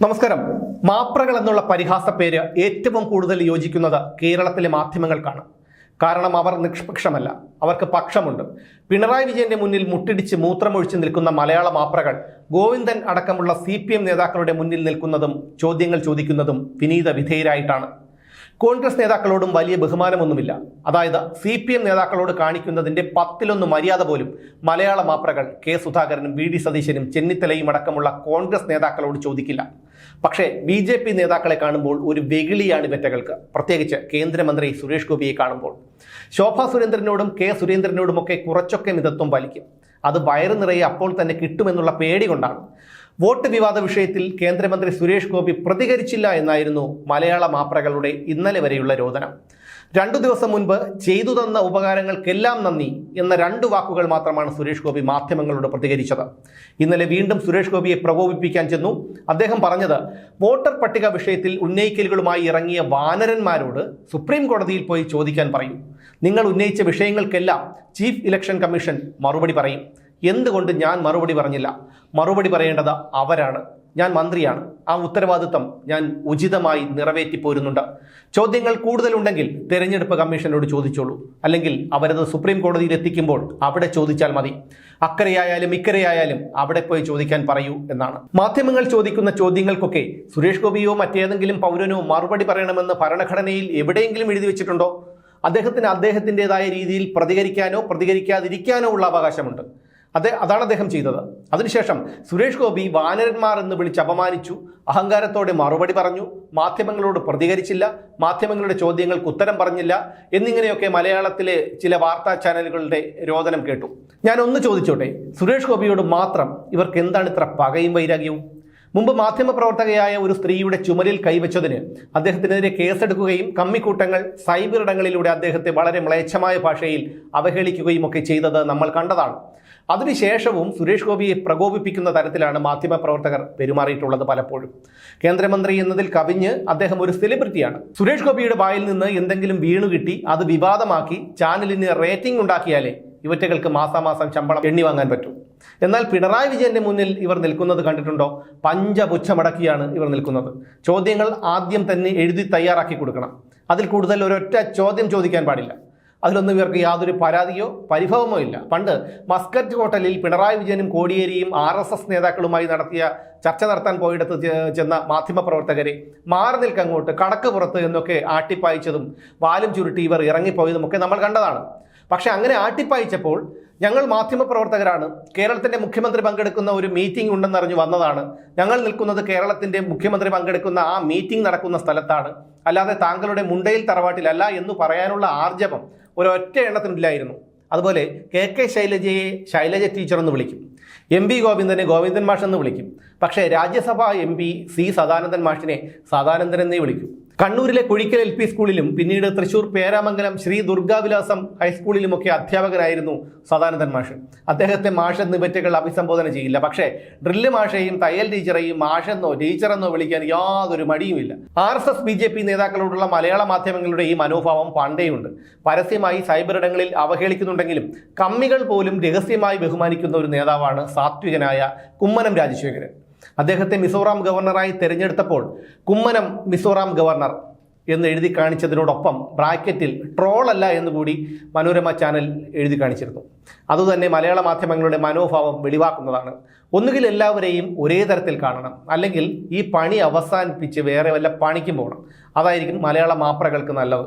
നമസ്കാരം. മാപ്രകൾ എന്നുള്ള പരിഹാസ പേര് ഏറ്റവും കൂടുതൽ യോജിക്കുന്നത് കേരളത്തിലെ മാധ്യമങ്ങൾക്കാണ്. കാരണം അവർ നിഷ്പക്ഷമല്ല. അവർക്ക് പക്ഷമുണ്ട്. പിണറായി വിജയന്റെ മുന്നിൽ മുട്ടിടിച്ച് മൂത്രമൊഴിച്ച് നിൽക്കുന്ന മലയാള മാപ്രകൾ ഗോവിന്ദൻ അടക്കമുള്ള സി നേതാക്കളുടെ മുന്നിൽ നിൽക്കുന്നതും ചോദ്യങ്ങൾ ചോദിക്കുന്നതും വിനീത വിധേയരായിട്ടാണ്. കോൺഗ്രസ് നേതാക്കളോടും വലിയ ബഹുമാനമൊന്നുമില്ല. അതായത് സി പി എം നേതാക്കളോട് കാണിക്കുന്നതിന്റെ പത്തിലൊന്ന് മര്യാദ പോലും മലയാള മാപ്രകൾ കെ സുധാകരനും വി ഡി സതീശനും ചെന്നിത്തലയും അടക്കമുള്ള കോൺഗ്രസ് നേതാക്കളോട് ചോദിക്കില്ല. പക്ഷേ ബി ജെ പി നേതാക്കളെ കാണുമ്പോൾ ഒരു വെകിളിയാണ് ഇവറ്റകൾക്ക് പ്രത്യേകിച്ച് കേന്ദ്രമന്ത്രി സുരേഷ് ഗോപിയെ കാണുമ്പോൾ. ശോഭാ സുരേന്ദ്രനോടും കെ സുരേന്ദ്രനോടുമൊക്കെ കുറച്ചൊക്കെ മിതത്വം പാലിക്കും. അത് വയറു നിറയെ അപ്പോൾ തന്നെ കിട്ടുമെന്നുള്ള പേടി കൊണ്ടാണ്. വോട്ട് വിവാദ വിഷയത്തിൽ കേന്ദ്രമന്ത്രി സുരേഷ് ഗോപി പ്രതികരിച്ചില്ല എന്നായിരുന്നു മലയാള മാപ്രകളുടെ ഇന്നലെ വരെയുള്ള രോദനം. രണ്ടു ദിവസം മുൻപ് ചെയ്തു തന്ന ഉപകാരങ്ങൾക്കെല്ലാം നന്ദി എന്ന രണ്ടു വാക്കുകൾ മാത്രമാണ് സുരേഷ് ഗോപി മാധ്യമങ്ങളോട് പ്രതികരിച്ചത്. ഇന്നലെ വീണ്ടും സുരേഷ് ഗോപിയെ പ്രകോപിപ്പിക്കാൻ ചെന്നു. അദ്ദേഹം പറഞ്ഞത് വോട്ടർ പട്ടിക വിഷയത്തിൽ ഉന്നയിക്കലുകളുമായി ഇറങ്ങിയ വാനരന്മാരോട് സുപ്രീം കോടതിയിൽ പോയി ചോദിക്കാൻ പറയും. നിങ്ങൾ ഉന്നയിച്ച വിഷയങ്ങൾക്കെല്ലാം ചീഫ് ഇലക്ഷൻ കമ്മീഷൻ മറുപടി പറയും. എന്തുകൊണ്ട് ഞാൻ മറുപടി പറഞ്ഞില്ല? മറുപടി പറയേണ്ടത് അവരാണ്. ഞാൻ മന്ത്രിയാണ്. ആ ഉത്തരവാദിത്തം ഞാൻ ഉചിതമായി നിറവേറ്റി പോരുന്നുണ്ട്. ചോദ്യങ്ങൾ കൂടുതലുണ്ടെങ്കിൽ തെരഞ്ഞെടുപ്പ് കമ്മീഷനോട് ചോദിച്ചോളൂ. അല്ലെങ്കിൽ അവരത് സുപ്രീം കോടതിയിൽ എത്തിക്കുമ്പോൾ അവിടെ ചോദിച്ചാൽ മതി. അക്കരയായാലും ഇക്കരയായാലും അവിടെ പോയി ചോദിക്കാൻ പറയൂ എന്നാണ്. മാധ്യമങ്ങൾ ചോദിക്കുന്ന ചോദ്യങ്ങൾക്കൊക്കെ സുരേഷ് ഗോപിയോ മറ്റേതെങ്കിലും പൗരനോ മറുപടി പറയണമെന്ന് ഭരണഘടനയിൽ എവിടെയെങ്കിലും എഴുതി വെച്ചിട്ടുണ്ടോ? അദ്ദേഹത്തിന് അദ്ദേഹത്തിന്റെതായ രീതിയിൽ പ്രതികരിക്കാനോ പ്രതികരിക്കാതിരിക്കാനോ ഉള്ള അവകാശമുണ്ട്. അതെ അതാണ് അദ്ദേഹം ചെയ്തത്. അതിനുശേഷം സുരേഷ് ഗോപി വാനരന്മാർ എന്ന് വിളിച്ച് അപമാനിച്ചു. അഹങ്കാരത്തോടെ മറുപടി പറഞ്ഞു. മാധ്യമങ്ങളോട് പ്രതികരിച്ചില്ല. മാധ്യമങ്ങളുടെ ചോദ്യങ്ങൾക്ക് ഉത്തരം പറഞ്ഞില്ല. എന്നിങ്ങനെയൊക്കെ മലയാളത്തിലെ ചില വാർത്താ ചാനലുകളുടെ രോദനം കേട്ടു. ഞാൻ ഒന്ന് ചോദിച്ചോട്ടെ സുരേഷ് ഗോപിയോട് മാത്രം ഇവർക്ക് എന്താണ് ഇത്ര പകയും വൈരാഗ്യവും? മുമ്പ് മാധ്യമപ്രവർത്തകയായ ഒരു സ്ത്രീയുടെ ചുമലിൽ കൈവച്ചതിന് അദ്ദേഹത്തിനെതിരെ കേസെടുക്കുകയും കമ്മിക്കൂട്ടങ്ങൾ സൈബർ ഇടങ്ങളിലൂടെ അദ്ദേഹത്തെ വളരെ മ്ലേച്ഛമായ ഭാഷയിൽ അവഹേളിക്കുകയും ഒക്കെ ചെയ്തത് നമ്മൾ കണ്ടതാണ്. അതിനുശേഷവും സുരേഷ് ഗോപിയെ പ്രകോപിപ്പിക്കുന്ന തരത്തിലാണ് മാധ്യമപ്രവർത്തകർ പെരുമാറിയിട്ടുള്ളത് പലപ്പോഴും. കേന്ദ്രമന്ത്രി എന്നതിൽ കവിഞ്ഞ് അദ്ദേഹം ഒരു സെലിബ്രിറ്റിയാണ്. സുരേഷ് ഗോപിയുടെ വായിൽ നിന്ന് എന്തെങ്കിലും വീണുകിട്ടി അത് വിവാദമാക്കി ചാനലിന് റേറ്റിംഗ് ഉണ്ടാക്കിയാലേ ഇവറ്റകൾക്ക് മാസാമാസം ശമ്പളം എണ്ണി വാങ്ങാൻ പറ്റും. എന്നാൽ പിണറായി വിജയന്റെ മുന്നിൽ ഇവർ നിൽക്കുന്നത് കണ്ടിട്ടുണ്ടോ? പഞ്ചപുച്ഛമടക്കിയാണ് ഇവർ നിൽക്കുന്നത്. ചോദ്യങ്ങൾ ആദ്യം തന്നെ എഴുതി തയ്യാറാക്കി കൊടുക്കണം. അതിൽ കൂടുതൽ ഒരൊറ്റ ചോദ്യം ചോദിക്കാൻ പാടില്ല. അതിലൊന്നും ഇവർക്ക് യാതൊരു പരാതിയോ പരിഭവമോ ഇല്ല. പണ്ട് മസ്കറ്റ് ഹോട്ടലിൽ പിണറായി വിജയനും കോടിയേരിയും ആർ എസ് എസ് നേതാക്കളുമായി നടത്തിയ ചർച്ച നടത്താൻ പോയിടത്ത് ചെന്ന മാധ്യമപ്രവർത്തകരെ മാറി നിൽക്കങ്ങോട്ട് കടക്ക് പുറത്ത് എന്നൊക്കെ ആട്ടിപ്പായിച്ചതും വാലും ചുരുട്ടി ഇവർ ഇറങ്ങിപ്പോയതും ഒക്കെ നമ്മൾ കണ്ടതാണ്. പക്ഷെ അങ്ങനെ ആട്ടിപ്പായിച്ചപ്പോൾ ഞങ്ങൾ മാധ്യമപ്രവർത്തകരാണ്. കേരളത്തിന്റെ മുഖ്യമന്ത്രി പങ്കെടുക്കുന്ന ഒരു മീറ്റിംഗ് ഉണ്ടെന്ന് അറിഞ്ഞു വന്നതാണ്. ഞങ്ങൾ നിൽക്കുന്നത് കേരളത്തിന്റെ മുഖ്യമന്ത്രി പങ്കെടുക്കുന്ന ആ മീറ്റിംഗ് നടക്കുന്ന സ്ഥലത്താണ്. അല്ലാതെ താങ്കളുടെ മുണ്ടയിൽ തറവാട്ടിലല്ല എന്ന് പറയാനുള്ള ആർജവം ഒരൊറ്റ എണ്ണത്തിനില്ലായിരുന്നു. അതുപോലെ കെ കെ ശൈലജയെ ശൈലജ ടീച്ചർ എന്ന് വിളിക്കും. എം പി ഗോവിന്ദനെ ഗോവിന്ദൻ മാഷ് എന്ന് വിളിക്കും. പക്ഷേ Rajya Sabha M P C Sadanandan മാഷിനെ സദാനന്ദൻ എന്നേ വിളിക്കൂ. കണ്ണൂരിലെ കുഴിക്കൽ എൽ പി സ്കൂളിലും പിന്നീട് തൃശൂർ പേരാമംഗലം ശ്രീ ദുർഗാവിലാസം ഹൈസ്കൂളിലുമൊക്കെ അധ്യാപകനായിരുന്നു സദാനന്ദൻ മാഷ്. അദ്ദേഹത്തെ മാഷ് എന്ന് പറ്റുകൾ അഭിസംബോധന ചെയ്യില്ല. പക്ഷേ ഡ്രില്ല് മാഷെയും തയ്യൽ ടീച്ചറെയും മാഷെന്നോ ടീച്ചറെന്നോ വിളിക്കാൻ യാതൊരു മടിയുമില്ല. R S S B J P നേതാക്കളോടുള്ള മലയാള മാധ്യമങ്ങളുടെ ഈ മനോഭാവം പണ്ടേയുണ്ട്. പരസ്യമായി സൈബർ ഇടങ്ങളിൽ അവഹേളിക്കുന്നുണ്ടെങ്കിലും കമ്മികൾ പോലും രഹസ്യമായി ബഹുമാനിക്കുന്ന ഒരു നേതാവാണ് സാത്വികനായ കുമ്മനം രാജശേഖരൻ. അദ്ദേഹത്തെ മിസോറാം ഗവർണറായി തിരഞ്ഞെടുത്തപ്പോൾ കുമ്മനം മിസോറാം ഗവർണർ എന്ന് എഴുതി കാണിച്ചതിനോടൊപ്പം ബ്രാക്കറ്റിൽ ട്രോളല്ല എന്ന് കൂടി മനോരമ ചാനൽ എഴുതി കാണിച്ചിരുന്നു. അതുതന്നെ മലയാള മാധ്യമങ്ങളുടെ മനോഭാവം വെളിവാക്കുന്നതാണ്. ഒന്നുകിൽ എല്ലാവരെയും ഒരേ തരത്തിൽ കാണണം. അല്ലെങ്കിൽ ഈ പണി അവസാനിപ്പിച്ച് വേറെ വല്ല പണിക്കും പോകണം. അതായിരിക്കും മലയാള മാപ്രകൾക്ക് നല്ലത്.